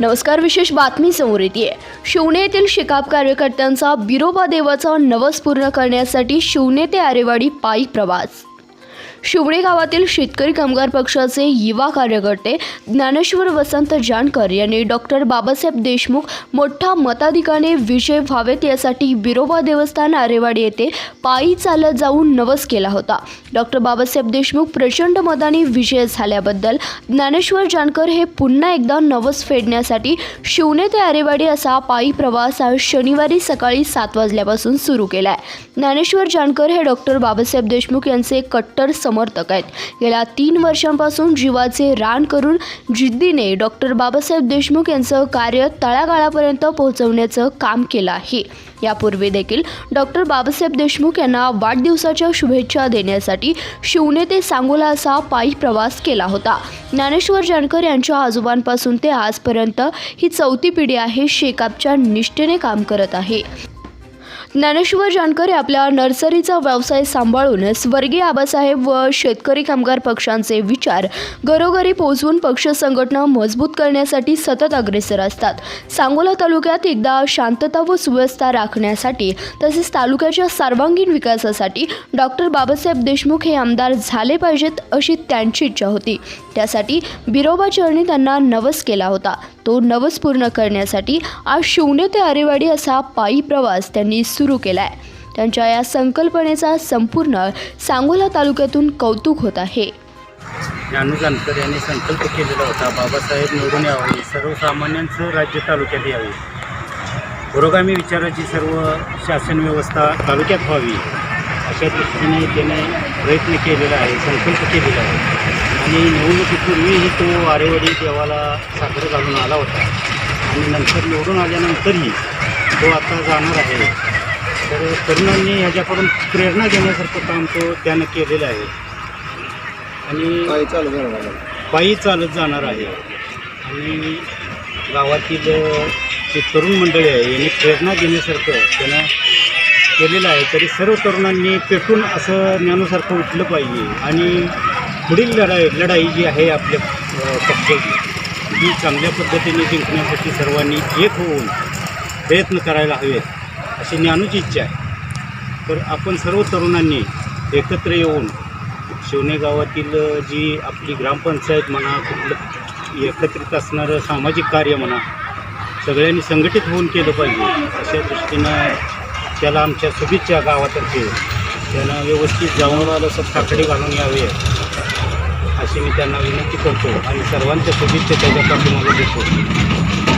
नमस्कार विशेष बातमी समोर येते. शिवणे येथील शिकाप कार्यकर्त्यांचा बिरोबा देवाचा नवस पूर्ण करण्यासाठी शिवणे ते आरेवाडी पायी प्रवास. शिवणे गावातील शेतकरी कामगार पक्षाचे युवा कार्यकर्ते ज्ञानेश्वर वसंत जानकर यांनी डॉक्टर बाबासाहेब देशमुख मोठा मताधिकाने विजय व्हावेत यासाठी बिरोबा देवस्थान आरेवाडी येथे पायी चालत जाऊन नवस केला होता. डॉक्टर बाबासाहेब देशमुख प्रचंड मताने विजय झाल्याबद्दल ज्ञानेश्वर जानकर हे पुन्हा एकदा नवस फेडण्यासाठी शिवणे ते आरेवाडी असा पायी प्रवास आज शनिवारी सकाळी सात वाजल्यापासून सुरू केला आहे ज्ञानेश्वर जानकर हे डॉक्टर बाबासाहेब देशमुख यांचे कट्टर समर्थक आहेत. गेल्या तीन वर्षांपासून जीवाचे रान करून जिद्दीने डॉक्टर बाबासाहेब देशमुख यांचं कार्य तळागाळापर्यंत पोहोचवण्याचं काम केलं आहे. यापूर्वी देखील डॉक्टर बाबासाहेब देशमुख यांना वाढदिवसाच्या शुभेच्छा देण्यासाठी शिवणे ते सांगोला असा पायी प्रवास केला होता. ज्ञानेश्वर जानकर यांच्या आजोबांपासून ते आजपर्यंत ही चौथी पिढी आहे शेकापच्या निष्ठेने काम करत आहे. ज्ञानेश्वर जानकर आपल्या नर्सरीचा व्यवसाय सांभाळून स्वर्गीय आबासाहेब व शेतकरी कामगार पक्षांचे विचार घरोघरी पोहोचवून पक्ष संघटना मजबूत करण्यासाठी सतत अग्रेसर असतात. सांगोला तालुक्यात एकदा शांतता व सुव्यवस्था राखण्यासाठी तसेच तालुक्याच्या सर्वांगीण विकासासाठी डॉक्टर बाबासाहेब देशमुख हे आमदार झाले पाहिजेत अशी त्यांची इच्छा होती. त्यासाठी बिरोबा चरणी त्यांना नवस केला होता. तो नवस पूर्ण करण्यासाठी आज शिवणे ते आरेवाडी असा पायी प्रवास त्यांनी सुरू केला आहे त्यांच्या या संकल्पनेचा संपूर्ण सांगोला तालुक्यातून कौतुक होत आहे. ज्ञानू जानकर यांनी संकल्प केलेला होता बाबासाहेब निवडून यावे सर्वसामान्यांचं राज्य तालुक्यात यावे. पुरोगामी विचाराची सर्व शासन व्यवस्था तालुक्यात व्हावी अशा दृष्टीने त्याने प्रयत्न केलेला आहे संकल्प केलेला आहे. आणि निवडणुकीपूर्वीही तो आरेवाडी देवाला साखर घालून आला होता. आणि नंतर निवडून आल्यानंतरही तो आता जाणार आहे. तर तरुणांनी ह्याच्याकडून प्रेरणा घेण्यासारखं काम तो त्यानं केलेलं आहे. आणि चालू पायी चालत जाणार आहे. आणि गावातील जे तरुण मंडळी आहे यांनी प्रेरणा घेण्यासारखं त्यानं केलेलं आहे. तरी सर्व तरुणांनी पेटून असं ज्ञानासारखं उठलं पाहिजे. आणि पुढील लढाई लढाई जी आहे आपल्या पक्षाची ही चांगल्या पद्धतीने जिंकण्यासाठी सर्वांनी एक होऊन प्रयत्न करायला हवेत अशी ज्ञानूची इच्छा आहे. तर आपण सर्व तरुणांनी एकत्र येऊन शिवणे गावातील जी आपली ग्रामपंचायत म्हणा कुठलं एकत्रित असणारं सामाजिक कार्य म्हणा सगळ्यांनी संघटित होऊन केलं पाहिजे अशा दृष्टीनं त्याला आमच्या शुभेच्छा गावातर्फे. त्यांना व्यवस्थित जाऊन आलं सब ठाकडे घालून यावे. अशी मी त्यांना विनंती करतो आणि सर्वांच्या शुभेच्छा त्याच्या पाठीमागे देतो